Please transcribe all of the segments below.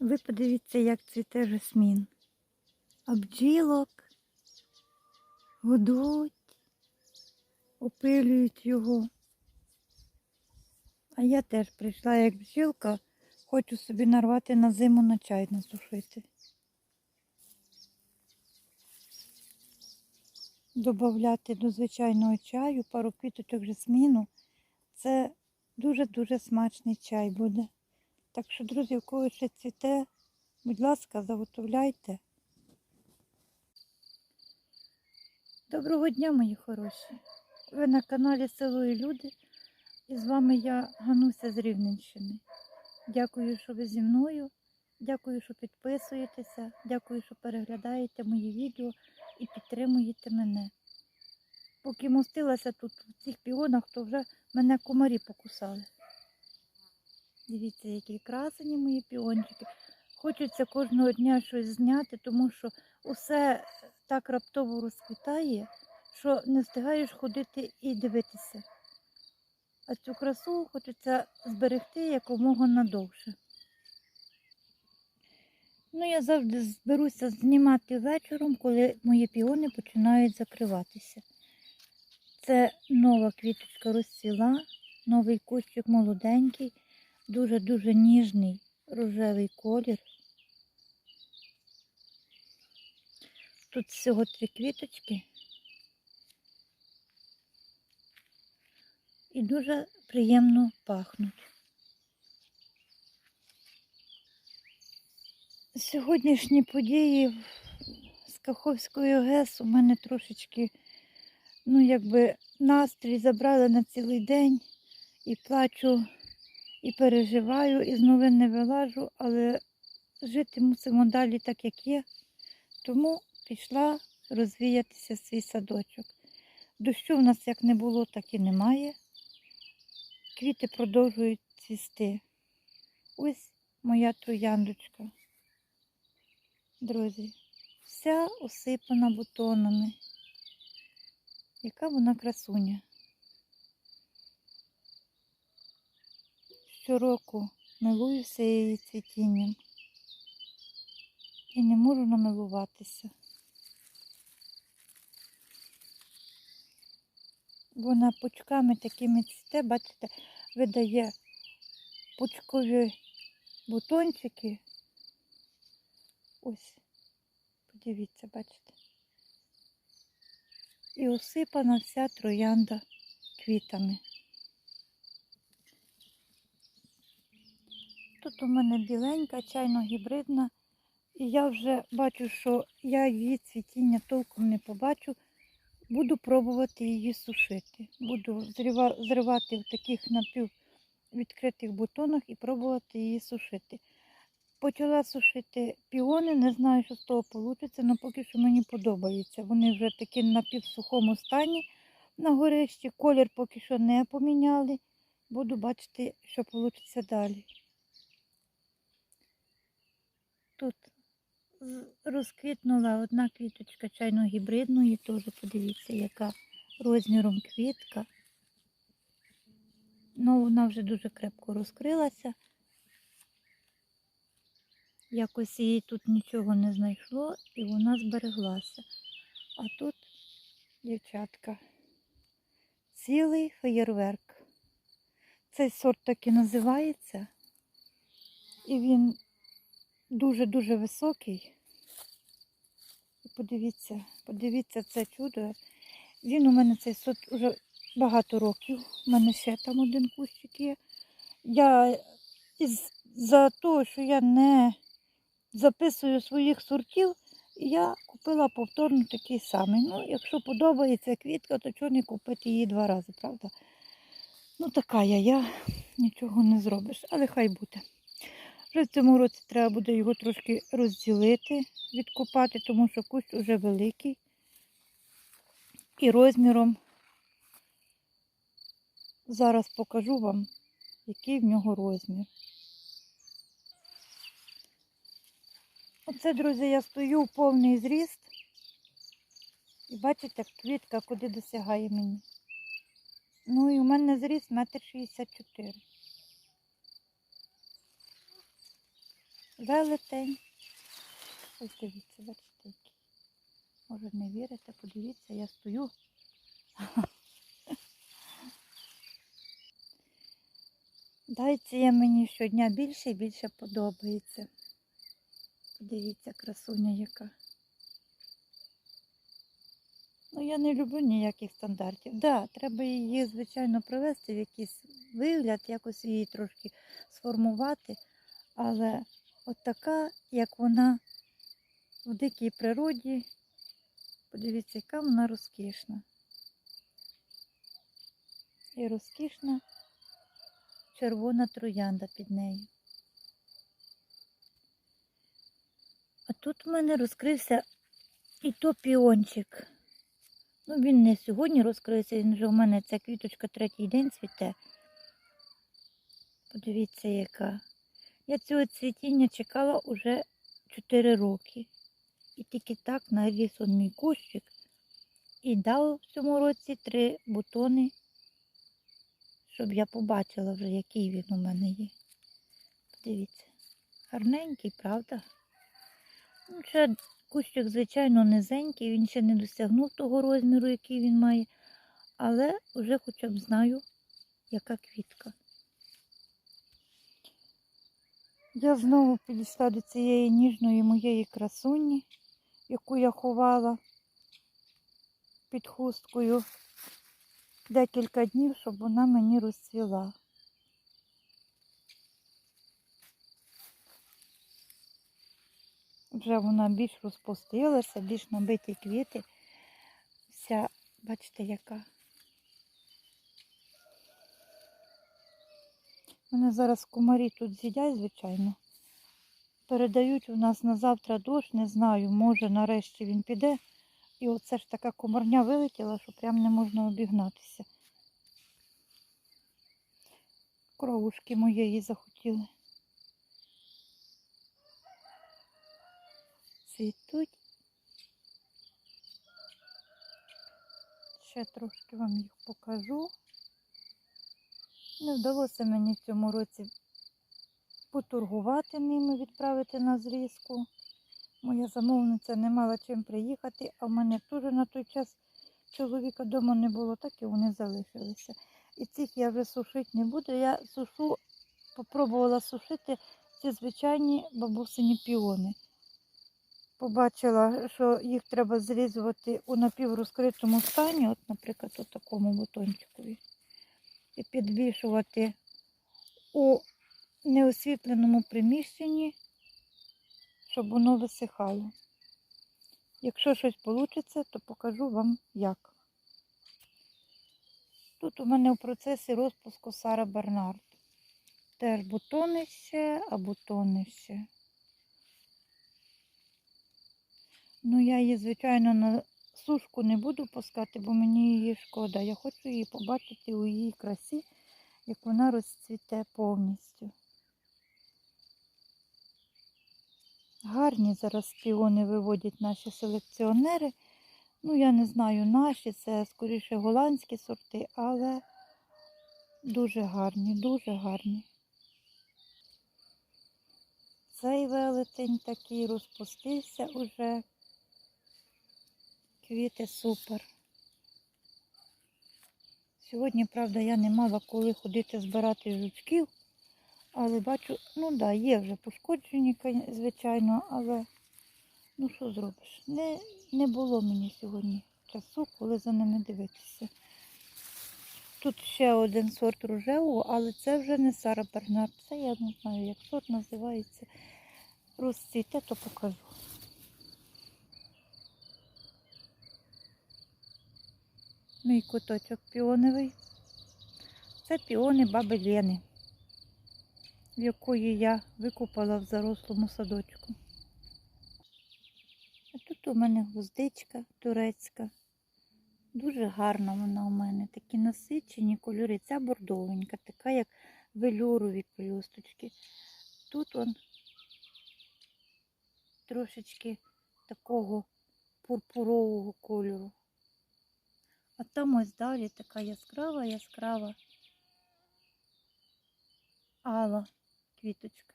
Ви подивіться, як цвіте жасмін. А бджілок годуть, опилюють його. А я теж прийшла як бджілка, хочу собі нарвати на зиму на чай насушити. Добавляти до звичайного чаю пару квіточок жасміну. Це дуже-дуже смачний чай буде. Так що, друзі, у кого ще цвіте, будь ласка, заготовляйте. Доброго дня, мої хороші. Ви на каналі Село і Люди. І з вами я Гануся з Рівненщини. Дякую, що ви зі мною. Дякую, що підписуєтеся. Дякую, що переглядаєте мої відео і підтримуєте мене. Поки мостилася тут в цих піонах, то вже мене комарі покусали. Дивіться, які красені мої піончики. Хочеться кожного дня щось зняти, тому що усе так раптово розквітає, що не встигаєш ходити і дивитися. А цю красу хочеться зберегти якомога надовше. Ну, я завжди зберуся знімати вечором, коли мої піони починають закриватися. Це нова квіточка розцвіла, новий кущик молоденький, дуже-дуже ніжний рожевий колір. Тут всього три квіточки. І дуже приємно пахнуть. Сьогоднішні події з Каховської ГЕС у мене трошечки, ну, якби настрій забрали на цілий день і плачу, і переживаю, і з новин не вилажу, але жити мусимо далі так, як є. Тому пішла розвіятися свій садочок. Дощу в нас як не було, так і немає. Квіти продовжують цвісти. Ось моя трояндочка. Друзі, вся осипана бутонами. Яка вона красуня. Щороку милуюся її цвітінням і не можу намилуватися. Вона пучками такими цвіте, бачите, видає пучкові бутончики. Ось, подивіться, бачите. І осипана вся троянда квітами. Тут у мене біленька, чайно-гібридна, і я вже бачу, що я її цвітіння толком не побачу. Буду пробувати її сушити. Буду зривати в таких напіввідкритих бутонах і пробувати її сушити. Почала сушити піони, не знаю, що з того вийде, але поки що мені подобається. Вони вже такі на півсухому стані на горищі. Колір поки що не поміняли. Буду бачити, що вийде далі. Тут розквітнула одна квіточка чайно-гібридної, теж подивіться, яка розміром квітка. Ну, вона вже дуже крепко розкрилася. Якось їй тут нічого не знайшло і вона збереглася. А тут, дівчатка, цілий феєрверк. Цей сорт так і називається. І він дуже-дуже високий. Подивіться, подивіться це чудо. Він у мене цей сорт вже багато років. У мене ще там один кущик є. Я із-за того, що я не записую своїх сортів, я купила повторно такий самий. Ну, якщо подобається квітка, то чого не купити її два рази, правда? Ну, така я, я нічого не зробиш, але хай буде. В цьому році треба буде його трошки розділити, відкопати, тому що кущ вже великий і розміром. Зараз покажу вам, який в нього розмір. Оце, друзі, я стою в повний зріст. І бачите, квітка куди досягає мені. Ну і у мене зріст метр шістдесят чотири. Велетень. Ось дивіться, бачите, який. Може не вірите, подивіться, я стою. Дайція мені щодня більше і більше подобається. Подивіться, красуня яка. Ну, я не люблю ніяких стандартів. Так, да, треба її, звичайно, привести в якийсь вигляд, якось її трошки сформувати. Але от така, як вона в дикій природі, подивіться, яка вона розкішна. І розкішна червона троянда під нею. А тут в мене розкрився і то піончик. Ну, він не сьогодні розкрився, він вже в мене ця квіточка третій день цвіте. Подивіться, яка. Я цього цвітіння чекала уже 4 роки. І тільки так наріс он мій кущик і дав в цьому році три бутони, щоб я побачила вже, який він у мене є. Подивіться, гарненький, правда? Ну, ще кущик, звичайно, низенький, він ще не досягнув того розміру, який він має, але вже хоча б знаю, яка квітка. Я знову підійшла до цієї ніжної моєї красуні, яку я ховала під хусткою декілька днів, щоб вона мені розцвіла. Вже вона більш розпустилася, більш набиті квіти. Вся, бачите, яка. Мене зараз комарі тут з'їдять, звичайно. Передають у нас на завтра дощ, не знаю, може нарешті він піде. І оце ж така комарня вилетіла, що прям не можна обігнатися. Кровушки моєї захотіли. Цвітуть. Ще трошки вам їх покажу. Не вдалося мені в цьому році поторгувати ними, відправити на зрізку. Моя замовниця не мала чим приїхати, а в мене теж на той час чоловіка вдома не було, так і вони залишилися. І цих я вже сушити не буду. Я сушу, попробувала сушити ці звичайні бабусині піони. Побачила, що їх треба зрізувати у напіврозкритому стані, от, наприклад, у такому бутончикові і підвішувати у неосвітленому приміщенні, щоб воно висихало. Якщо щось вийде, то покажу вам як. Тут у мене в процесі розпуску Сара Бернард. Теж бутонище, а бутонище. Ну, я її, звичайно, на сушку не буду пускати, бо мені її шкода. Я хочу її побачити у її красі, як вона розцвіте повністю. Гарні зараз піони виводять наші селекціонери. Ну, я не знаю, наші, це скоріше голландські сорти, але дуже гарні, дуже гарні. Цей велетень такий розпустився уже. Квіти супер. Сьогодні, правда, я не мала коли ходити збирати жучків, але бачу, ну да, є вже пошкоджені, звичайно, але ну що зробиш? Не, не було мені сьогодні часу, коли за ними дивитися. Тут ще один сорт рожевого, але це вже не Сара Бернард. Це я не знаю, як сорт називається. Розцвіте, то покажу. Мій куточок піоневий. Це піони баби Лени, в якої я викупала в зарослому садочку. А тут у мене гвоздичка турецька. Дуже гарна вона у мене. Такі насичені кольори. Ця бордовенька, така як велюрові пелюсточки. Тут он трошечки такого пурпурового кольору. А там ось далі така яскрава, яскрава ала квіточка.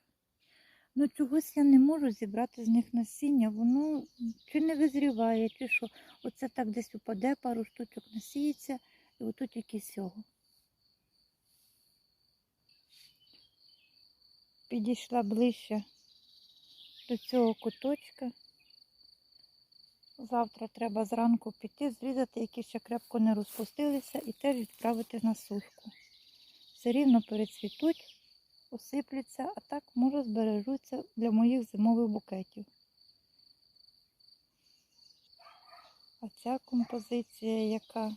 Ну чогось я не можу зібрати з них насіння. Воно чи не визріває, чи що. Оце так десь упаде, пару штучок насіється, і отут тільки сього. Підійшла ближче до цього куточка. Завтра треба зранку піти, зрізати, які ще крепко не розпустилися, і теж відправити на сушку. Все рівно перецвітуть, осиплються, а так може збережуться для моїх зимових букетів. А ця композиція, яка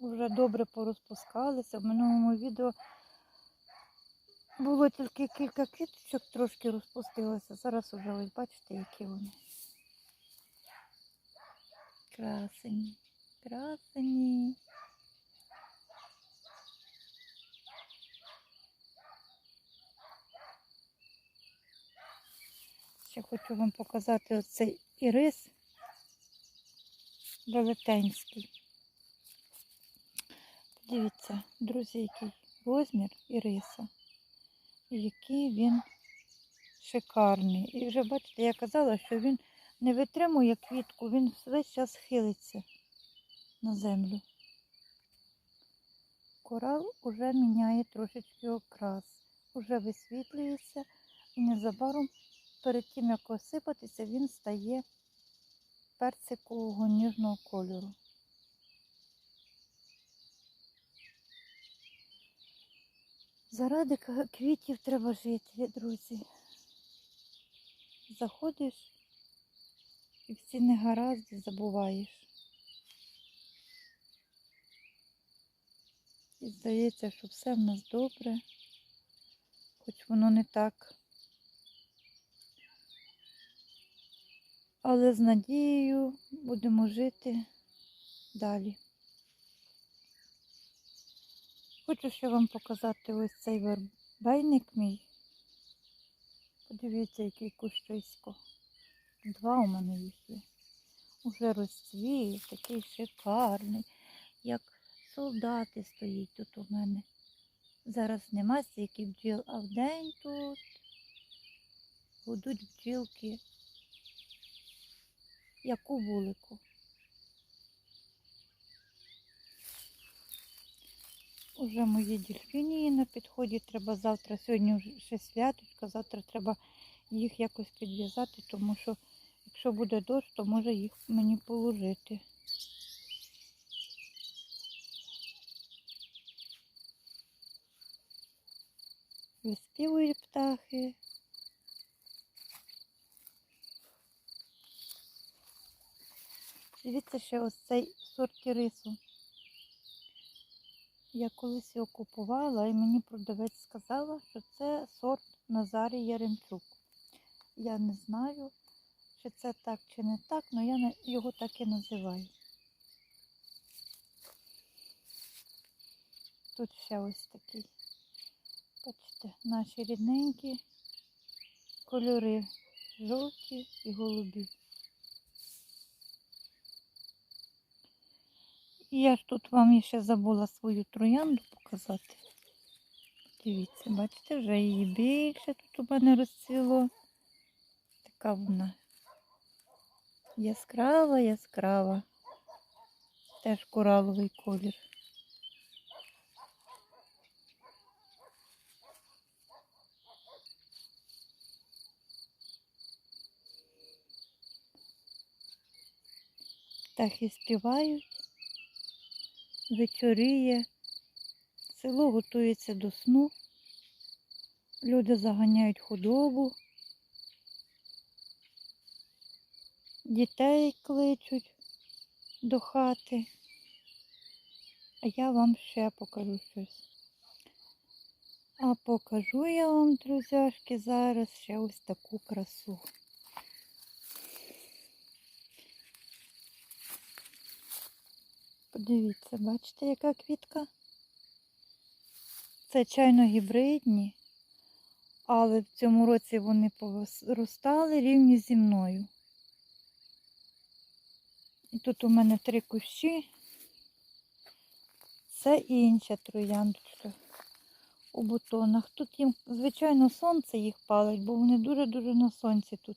вже добре порозпускалися. В минулому відео було тільки кілька квіточок, трошки розпустилося. Зараз вже ось бачите, які вони. Красені, красені. Ще хочу вам показати оцей ірис велетенський. Дивіться, друзі, який розмір іриса. Який він шикарний. І вже бачите, я казала, що він не витримує квітку, він весь час хилиться на землю. Корал уже міняє трошечки окрас, уже висвітлюється і незабаром перед тим, як осипатися, він стає персикового ніжного кольору. Заради квітів треба жити, друзі. Заходиш і всі негаразди забуваєш. І здається, що все в нас добре, хоч воно не так. Але з надією будемо жити далі. Хочу ще вам показати ось цей вербейник мій. Подивіться, який кущисько. Два у мене їх є. Уже розцвів, такий шикарний, як солдати стоїть тут у мене. Зараз нема стільки бджіл, а вдень тут гудуть бджілки, як у вулику. Уже мої дельфінії на підході. Треба завтра, сьогодні ще святочка, завтра треба їх якось підв'язати, тому що якщо буде дощ, то може їх мені положити. Виспівують птахи. Дивіться ще ось цей сорт рису. Я колись його купувала і мені продавець сказала, що це сорт Назарій Яремчук. Я не знаю, чи це так, чи не так, але я його так і називаю. Тут ще ось такий. Бачите, наші рідненькі кольори жовті і голубі. Я ж тут вам ще забула свою троянду показати. Дивіться, бачите, вже її більше тут у мене розцвіло. Така вона яскрава, яскрава. Теж кораловий колір. Птахи співають вечоріє, село готується до сну, люди заганяють худобу, дітей кличуть до хати, а я вам ще покажу щось. А покажу я вам, друзяшки, зараз ще ось таку красу. Подивіться, бачите, яка квітка? Це чайно гібридні, але в цьому році вони поростали рівні зі мною. І тут у мене три кущі. Це інша трояндочка. у бутонах. Тут їм, звичайно, сонце їх палить, бо вони дуже-дуже на сонці тут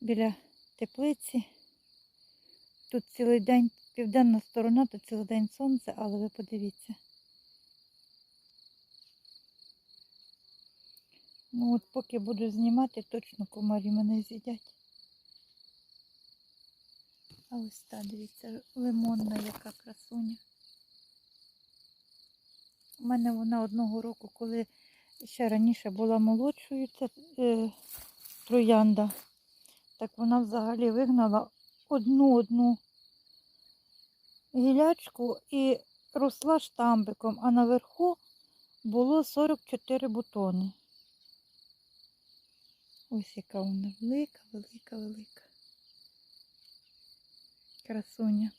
біля теплиці. Тут цілий день, південна сторона, то цілий день сонце, але ви подивіться. Ну от поки буду знімати, точно комарі мене з'їдять. А ось та, дивіться, лимонна яка красуня. У мене вона одного року, коли ще раніше була молодшою, ця е, троянда, так вона взагалі вигнала одну одну гілячку і росла штамбиком, а наверху було 44 бутони. Ось яка вона велика, велика, велика. Красуня.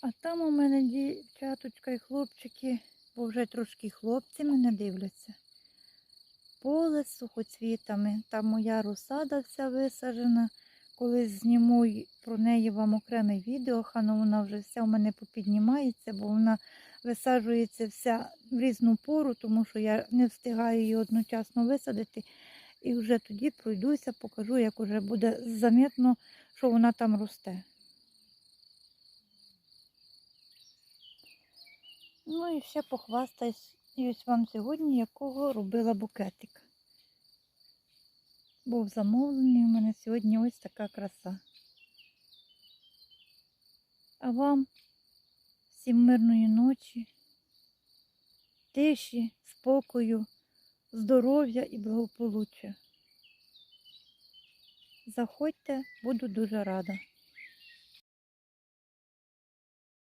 А там у мене дівчаточка і хлопчики, бо вже трошки хлопці мене дивляться. Поле з сухоцвітами. Там моя розсада вся висаджена. Колись зніму про неї вам окреме відео, хано вона вже вся у мене попіднімається, бо вона висаджується вся в різну пору, тому що я не встигаю її одночасно висадити. І вже тоді пройдуся, покажу, як уже буде замітно, що вона там росте. Ну і ще похвастаюсь вам сьогодні, якого робила букетик. Був замовлений у мене сьогодні ось така краса. А вам всім мирної ночі, тиші, спокою, здоров'я і благополуччя. Заходьте, буду дуже рада.